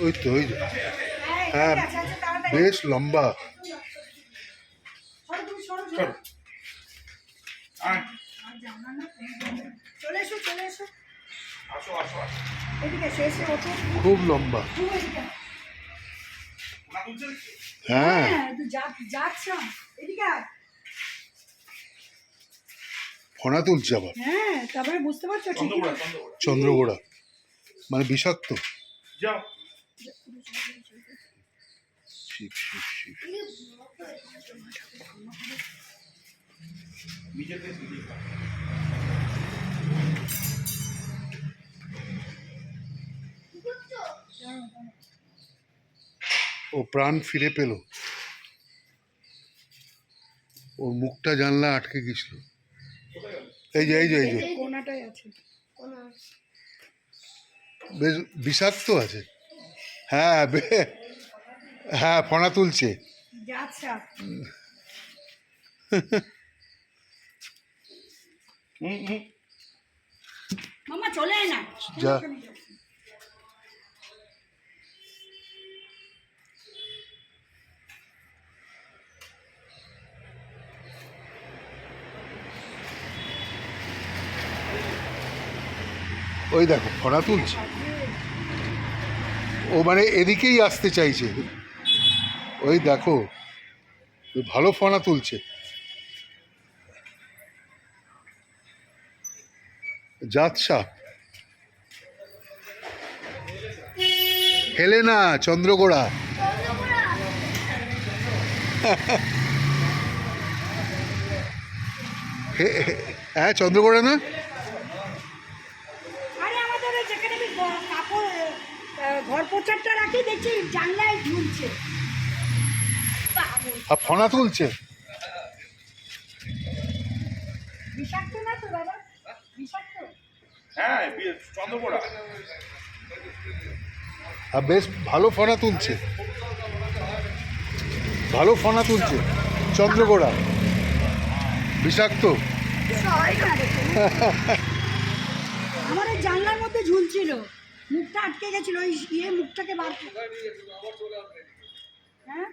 ওই তো, ওই হ্যাঁ হ্যাঁ। বেশ লম্বা এদিকে খুব লম্বা এদিকে? হ্যাঁ হ্যাঁ যাচ্ছ এদিকে আয়। ফনা তুলছে আবার। হ্যাঁ তারপরে বুঝতে পারছ ঠিকই চন্দ্রকোড়া তো। চন্দ্রকোড়া চন্দ্রগোড়া মানে বিষাক্ত। যাও। শিব শিব শিব। নিজেকে নিজে খাও। ও প্রাণ ফিরে পেল। ওর মুখটা জানলা আটকে গেছিল। এই যে এই যে এই যে। কোনাটাই আছে। বেশ বিষাক্ত আছে। হ্যাঁ বে- হ্যাঁ ফোনা তুলছে। যাচ্ছা হুম হুম। মামা চলে আয় না। ওই দেখো ফনা তুলছে। ও মানে এদিকেই আসতে চাইছে। ওই দেখো, ভালো ফনা তুলছে। জাত সাপ। হেলেনা, চন্দ্রগোড়া। হ্যাঁ চন্দ্রগোড়া না? পোচারটা রাখি দেখছি জানলায় ঝুলছে। আর ফনা তুলছে? বিষাক্ত না তো বাবা? বিষাক্ত? হ্যাঁ চন্দ্রকোড়া আর বেশ ভালো ফনা তুলছে। ভালো ফনা তুলছে চন্দ্রগোড়া বিষাক্ত। আমার জানলার মধ্যে ঝুলছিল। মুখটা আটকে গেছিল ওই ইয়ে মুখটাকে বার হ্যাঁ?